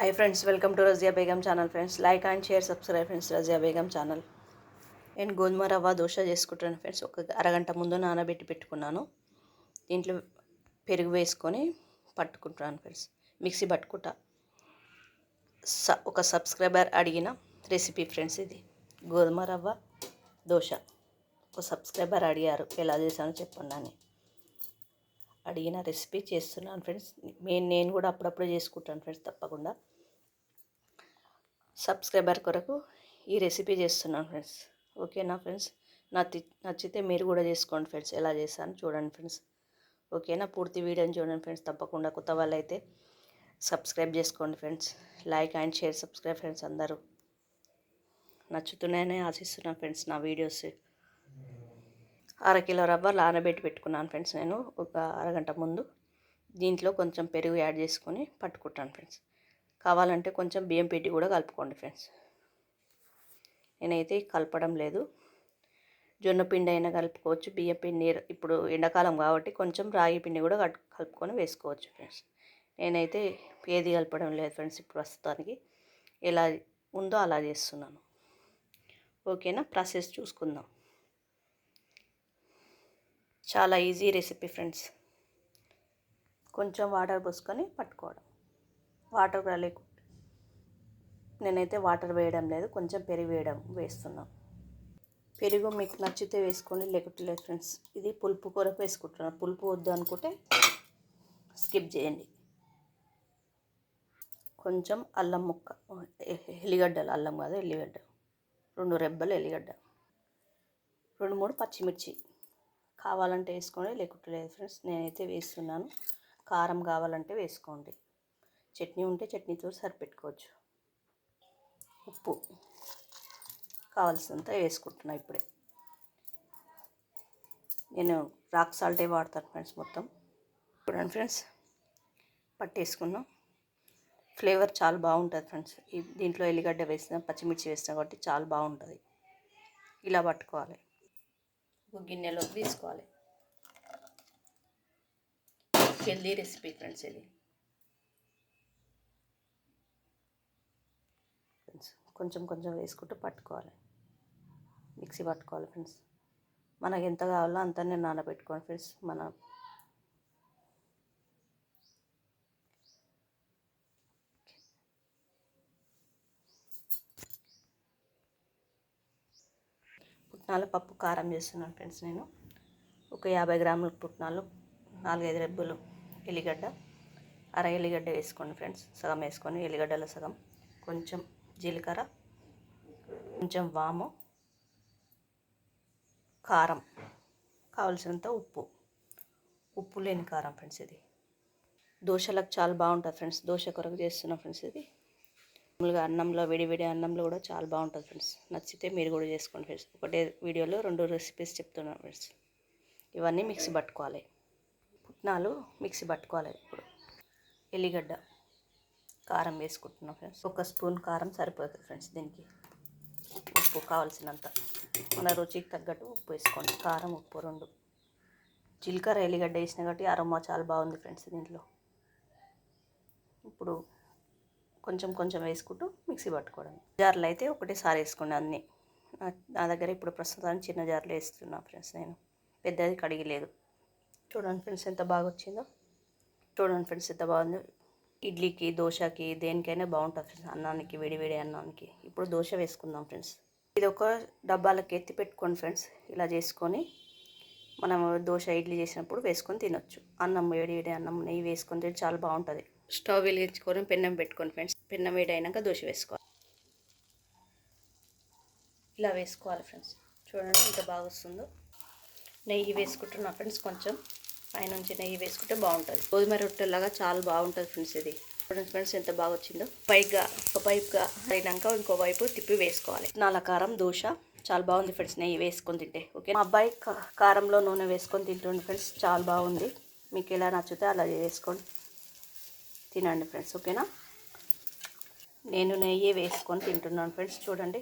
Hi friends welcome to Raziya Begum channel friends like and share subscribe friends Raziya Begum channel నేను గోధుమ రవ్వ దోశ చేసుకుంటాను friends ఒక అరగంట ముందు నానబెట్టి పెట్టుకున్నాను. దీంట్లో పెరుగు వేసుకొని పట్టుకుంటాను ఫ్రెండ్స్ మిక్సీ పట్టుకుంటా. స ఒక సబ్స్క్రైబర్ అడిగిన రెసిపీ ఫ్రెండ్స్ ఇది. గోధుమ రవ్వ దోశ. ఒక సబ్స్క్రైబర్ అడిగారు ఎలా చేశానో చెప్పండి అని. అడిగిన రెసిపీ చేస్తున్నాను ఫ్రెండ్స్. నేను నేను కూడా అప్పుడప్పుడు చేసుకుంటాను ఫ్రెండ్స్ తప్పకుండా. సబ్స్క్రైబర్ కొరకు ఈ రెసిపీ చేస్తున్నాను ఫ్రెండ్స్. ఓకేనా ఫ్రెండ్స్? నచ్చి నచ్చితే మీరు కూడా చేసుకోండి ఫ్రెండ్స్. ఎలా చేశాను చూడండి ఫ్రెండ్స్. ఓకేనా? పూర్తి వీడియోని చూడండి ఫ్రెండ్స్ తప్పకుండా. కొత్త వాళ్ళు అయితే సబ్స్క్రైబ్ చేసుకోండి friends. Like and share subscribe friends అందరూ. నచ్చుతున్నాయని ఆశిస్తున్నాను ఫ్రెండ్స్ నా వీడియోస్. అరకిలో రవ్వ నానబెట్టి పెట్టుకున్నాను ఫ్రెండ్స్ నేను ఒక అరగంట ముందు. దీంట్లో కొంచెం పెరుగు యాడ్ చేసుకొని పట్టుకుంటాను ఫ్రెండ్స్. కావాలంటే కొంచెం బియ్యం పెట్టి కూడా కలుపుకోండి ఫ్రెండ్స్. నేనైతే కలపడం లేదు. జొన్న పిండి అయినా కలుపుకోవచ్చు బియ్యం పిండి ఇప్పుడు ఎండాకాలం కాబట్టి కొంచెం రాగి పిండి కూడా కలుపుకొని వేసుకోవచ్చు ఫ్రెండ్స్. నేనైతే ఏది కలపడం లేదు ఫ్రెండ్స్ ఇప్పుడు ప్రస్తుతానికి. ఎలా ఉందో అలా చేస్తున్నాను. ఓకేనా? ప్రాసెస్ చూసుకుందాం. చాలా ఈజీ రెసిపీ ఫ్రెండ్స్. కొంచెం వాటర్ పోసుకొని పట్టుకోవడం. వాటర్ కూడా లేకుండా నేనైతే వాటర్ వేయడం లేదు కొంచెం పెరుగు వేయడం వేస్తున్నాం. పెరుగు మీకు నచ్చితే వేసుకోండి లేకుంటే లేదు ఫ్రెండ్స్. ఇది పులుపు కొరకు వేసుకుంటున్నాను పులుపు వద్దు అనుకుంటే స్కిప్ చేయండి. కొంచెం అల్లం ముక్క ఎల్లిగడ్డలు అల్లం కాదు ఎల్లిగడ్డ. రెండు రెబ్బలు ఎల్లిగడ్డ. రెండు మూడు పచ్చిమిర్చి. కావాలంటే వేసుకోండి లేకుంటే లేదు ఫ్రెండ్స్. నేనైతే వేస్తున్నాను. కారం కావాలంటే వేసుకోండి. చట్నీ ఉంటే చట్నీతో సరిపెట్టుకోవచ్చు. ఉప్పు కావాల్సినంత వేసుకుంటున్నా ఇప్పుడే. నేను రాక్ సాల్టే వాడతాను ఫ్రెండ్స్ మొత్తం. చూడండి ఫ్రెండ్స్ పట్టేసుకున్నాం. ఫ్లేవర్ చాలా బాగుంటుంది ఫ్రెండ్స్. దీంట్లో ఎల్లిగడ్డ వేసిన పచ్చిమిర్చి వేసిన కాబట్టి చాలా బాగుంటుంది. ఇలా పట్టుకోవాలి. ఒక గిన్నెలో తీసుకోవాలి. హెల్దీ రెసిపీ ఫ్రెండ్స్ ఇది. ఫ్రెండ్స్ కొంచెం కొంచెం వేసుకుంటూ పట్టుకోవాలి. మిక్సీ పట్టుకోవాలి ఫ్రెండ్స్. మనకి ఎంత కావాలో అంత నేను నానబెట్టుకోండి ఫ్రెండ్స్. మన పుట్నాల పప్పు కారం చేస్తున్నాను ఫ్రెండ్స్ నేను. ఒక యాభై గ్రాముల పుట్నాలు నాలుగైదు రెబ్బలు ఎల్లిగడ్డ అర ఎల్లిగడ్డ వేసుకోండి ఫ్రెండ్స్ సగం వేసుకొని ఎల్లిగడ్డలో సగం కొంచెం జీలకర్ర కొంచెం వాము కారం కావలసినంత ఉప్పు. ఉప్పు లేని కారం ఫ్రెండ్స్ ఇది. దోశలకు చాలా బాగుంటుంది ఫ్రెండ్స్ దోశ కొరకు చేస్తున్నాం ఫ్రెండ్స్ ఇది. మామూలుగా అన్నంలో వేడి వేడి అన్నంలో కూడా చాలా బాగుంటుంది ఫ్రెండ్స్. నచ్చితే మీరు కూడా చేసుకోండి ఫ్రెండ్స్. ఒకటే వీడియోలో రెండు రెసిపీస్ చెప్తున్నాను ఫ్రెండ్స్. ఇవన్నీ మిక్సీ పట్టుకోవాలి. పుట్నాలు మిక్సీ పట్టుకోవాలి ఇప్పుడు. ఎల్లిగడ్డ కారం వేసుకుంటున్నాం ఫ్రెండ్స్. ఒక స్పూన్ కారం సరిపోతుంది ఫ్రెండ్స్ దీనికి. ఉప్పు కావాల్సినంత. మన రుచికి తగ్గట్టు ఉప్పు వేసుకోండి. కారం ఉప్పు రెండు. జీలకర్ర ఎల్లిగడ్డ వేసిన కాబట్టి అరమా చాలా బాగుంది ఫ్రెండ్స్ దీంట్లో. ఇప్పుడు కొంచెం కొంచెం వేసుకుంటూ మిక్సీ పట్టుకోవడం. జార్లు అయితే ఒకటేసారి వేసుకోండి అన్నీ. నా దగ్గర ఇప్పుడు ప్రస్తుతానికి చిన్న జార్లు వేస్తున్నా ఫ్రెండ్స్ నేను. పెద్దది కడిగలేదు చూడండి ఫ్రెండ్స్ ఎంత బాగా వచ్చిందో. చూడండి ఫ్రెండ్స్ ఎంత బాగుందో. ఇడ్లీకి దోశకి దేనికైనా బాగుంటుంది ఫ్రెండ్స్. అన్నానికి వేడి వేడి అన్నానికి. ఇప్పుడు దోశ వేసుకుందాం ఫ్రెండ్స్. ఇది ఒక డబ్బాలకు ఎత్తి పెట్టుకోండి ఫ్రెండ్స్. ఇలా చేసుకొని మనం దోశ ఇడ్లీ చేసినప్పుడు వేసుకొని తినొచ్చు. అన్నం వేడి వేడి అన్నం నెయ్యి వేసుకొని తిని చాలా బాగుంటుంది. స్టవ్ వెలిగించుకొని పెన్నం పెట్టుకోండి ఫ్రెండ్స్. పెన్నం వేడి అయినాక దోశ వేసుకోవాలి. ఇలా వేసుకోవాలి ఫ్రెండ్స్. చూడండి ఎంత బాగా వస్తుందో. నెయ్యి వేసుకుంటున్నా ఫ్రెండ్స్ కొంచెం. పైనుంచి నెయ్యి వేసుకుంటే బాగుంటుంది. గోధుమ రొట్టెలాగా చాలా బాగుంటుంది ఫ్రెండ్స్ ఇది. చూడండి ఫ్రెండ్స్ ఎంత బాగా వచ్చిందో. పైగా ఒక వైపుగా అయినాక ఇంకో వైపు తిప్పి వేసుకోవాలి. నాలకారం దోశ. చాలా బాగుంది ఫ్రెండ్స్ నెయ్యి వేసుకొని తింటే. ఓకే. మా అబ్బాయి కారంలో నూనె వేసుకొని తింటుండే ఫ్రెండ్స్. చాలా బాగుంది. మీకు ఎలా నచ్చితే అలా వేసుకోండి తినండి ఫ్రెండ్స్ ఓకేనా? నేను నెయ్యి వేసుకొని తింటున్నాను ఫ్రెండ్స్ చూడండి.